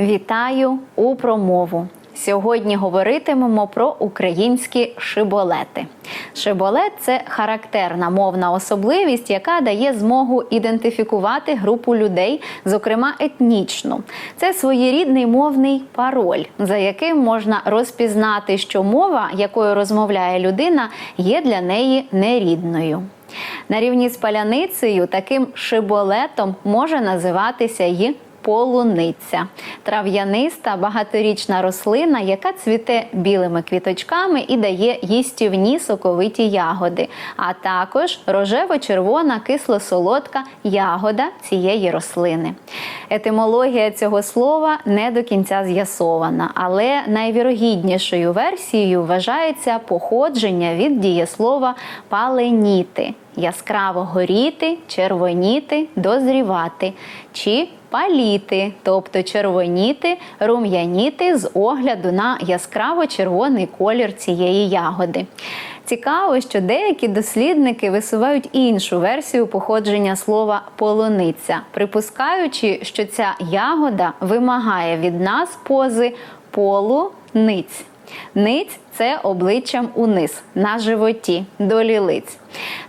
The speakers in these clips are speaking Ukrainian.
Вітаю у промову. Сьогодні говоритимемо про українські шиболети. Шиболет це характерна мовна особливість, яка дає змогу ідентифікувати групу людей, зокрема етнічну. Це своєрідний мовний пароль, за яким можна розпізнати, що мова, якою розмовляє людина, є для неї нерідною. На рівні з паляницею таким шиболетом може називатися й полуниця трав'яниста багаторічна рослина, яка цвіте білими квіточками і дає їстівні соковиті ягоди, а також рожево-червона кисло-солодка ягода цієї рослини. Етимологія цього слова не до кінця з'ясована, але найвірогіднішою версією вважається походження від дієслова паленіти яскраво горіти, червоніти, дозрівати чи паліти, тобто червоніти, рум'яніти з огляду на яскраво червоний колір цієї ягоди. Цікаво, що деякі дослідники висувають іншу версію походження слова полуниця, припускаючи, що ця ягода вимагає від нас пози полуниць. Ниць це обличчям униз на животі до лілиць.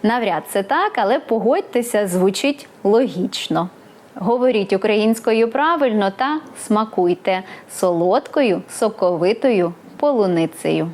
Навряд це так, але погодьтеся, звучить логічно. Говоріть українською правильно та смакуйте солодкою, соковитою полуницею.